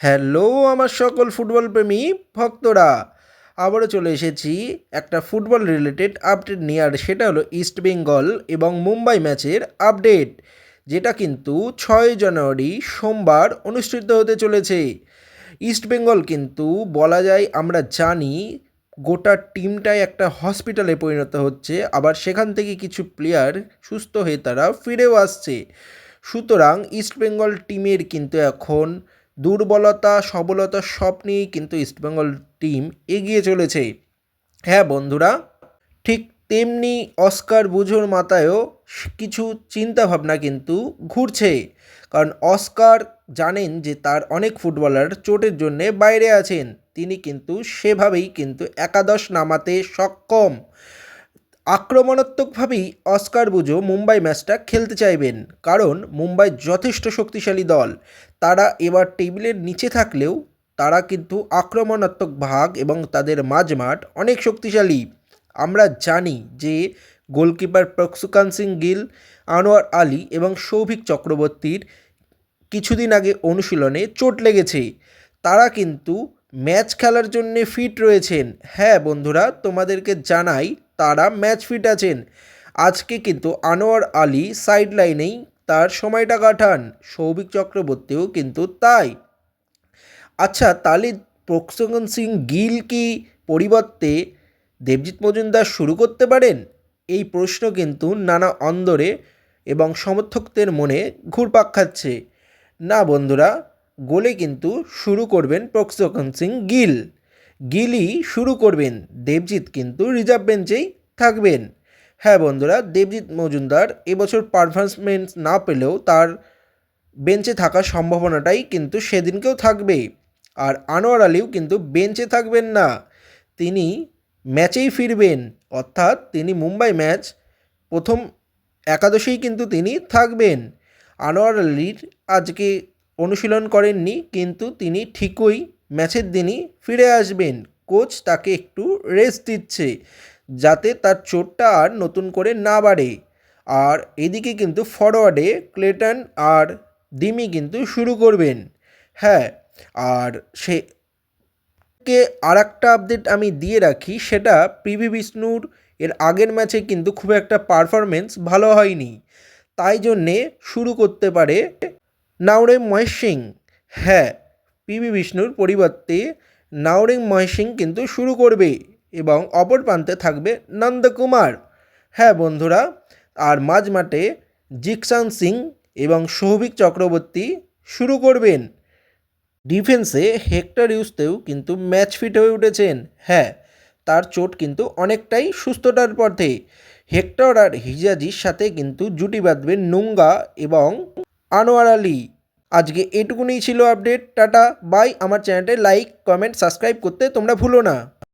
Hello আমার সকল football প্রেমী ভক্তরা। আবারও চলে এসেছি একটা ফুটবল রিলেটেড আপডেট নিয়ে, আর সেটা হলো ইস্ট বেঙ্গল এবং মুম্বাই ম্যাচের আপডেট যেটা কিন্তু ছয় জানুয়ারি সোমবার অনুষ্ঠিত হতে চলেছে। ইস্ট বেঙ্গল কিন্তু বলা যায় আমরা জানি গোটা টিমটাই একটা হসপিটালে পরিণত হচ্ছে, আবার সেখান থেকে কিছু প্লেয়ার সুস্থ হয়ে তারা ফিরেও আসছে। সুতরাং ইস্টবেঙ্গল টিমের কিন্তু এখন দুর্বলতা, সবলতা সব নিয়েই কিন্তু ইস্টবেঙ্গল টিম এগিয়ে চলেছে। হ্যাঁ বন্ধুরা, ঠিক তেমনি অস্কার বুঝোর মাথায়ও কিছু চিন্তাভাবনা কিন্তু ঘুরছে। কারণ অস্কার জানেন যে তার অনেক ফুটবলার চোটের জন্যে বাইরে আছেন। তিনি কিন্তু সেভাবেই কিন্তু একাদশ নামাতে সক্ষম। আক্রমণাত্মকভাবেই অস্কার বুঝো মুম্বাই ম্যাচটা খেলতে চাইবেন। কারণ মুম্বাই যথেষ্ট শক্তিশালী দল। তারা এবার টেবিলের নিচে থাকলেও তারা কিন্তু আক্রমণাত্মক ভাগ এবং তাদের মাঝমাঠ অনেক শক্তিশালী। আমরা জানি যে গোলকিপার প্রক্সুকান সিং গিল, আনোয়ার আলী এবং সৌভিক চক্রবর্তীর কিছুদিন আগে অনুশীলনে চোট লেগেছে। তারা কিন্তু ম্যাচ খেলার জন্যে ফিট রয়েছেন। হ্যাঁ বন্ধুরা, তোমাদেরকে জানাই তারা ম্যাচ ফিট আছেন। আজকে কিন্তু আনোয়ার আলী সাইড লাইনেই তার সময়টা কাটান। সৌভিক চক্রবর্তীও কিন্তু তাই। আচ্ছা তাহলে প্রক্সগন সিং গিল কি পরিবর্তে দেবজিৎ মজুমদার শুরু করতে পারেন? এই প্রশ্ন কিন্তু নানা অন্দরে এবং সমর্থকদের মনে ঘুরপাক খাচ্ছে। না বন্ধুরা, গোলে কিন্তু শুরু করবেন প্রক্সগন সিং গিল। গিলই শুরু করবেন। দেবজিৎ কিন্তু রিজার্ভ বেঞ্চেই থাকবেন। হ্যাঁ বন্ধুরা, দেবজিৎ মজুমদার এবছর পারফরমেন্স না পেলেও তার বেঞ্চে থাকার সম্ভাবনাটাই কিন্তু সেদিনকেও থাকবে। আর আনোয়ার আলীও কিন্তু বেঞ্চে থাকবেন না। তিনি ম্যাচেই ফিরবেন। অর্থাৎ তিনি মুম্বাই ম্যাচ প্রথম একাদশেই কিন্তু তিনি থাকবেন। আনোয়ার আলীর আজকে অনুশীলন করেননি, কিন্তু তিনি ঠিকই ম্যাচের দিনই ফিরে আসবেন। কোচ তাকে একটু রেস্ট দিচ্ছে, যাতে তার চোটটা আর নতুন করে না বাড়ে। আর এদিকে কিন্তু ফরওয়ার্ডে ক্লেটন আর দিমি কিন্তু শুরু করবেন। হ্যাঁ আর সে কে আর একটা আপডেট আমি দিয়ে রাখি, সেটা পিভি বিষ্ণুর এর আগের ম্যাচে কিন্তু খুব একটা পারফরমেন্স ভালো হয়নি। তাই জন্যে শুরু করতে পারে নাওরে মহেশ সিং। হ্যাঁ পিভি বিষ্ণুর পরিবর্তে নাওরিং মহেশ কিন্তু শুরু করবে এবং অপর প্রান্তে থাকবে নন্দকুমার। হ্যাঁ বন্ধুরা, আর মাঝ মাঠে জিকসান সিং এবং সৌভিক চক্রবর্তী শুরু করবেন। ডিফেন্সে হেক্টর ইউসতেও কিন্তু ম্যাচ ফিট হয়ে উঠেছেন। হ্যাঁ তার চোট কিন্তু অনেকটাই সুস্থতার পথে। হেক্টর আর হিজাজির সাথে কিন্তু জুটি বাঁধবেন নুঙ্গা এবং আনোয়ার আলী। আজকে এটুকুনি ছিল আপডেট, টাটা, বাই। আমার চ্যানেলটা লাইক, কমেন্ট, সাবস্ক্রাইব করতে তোমরা ভুলো না।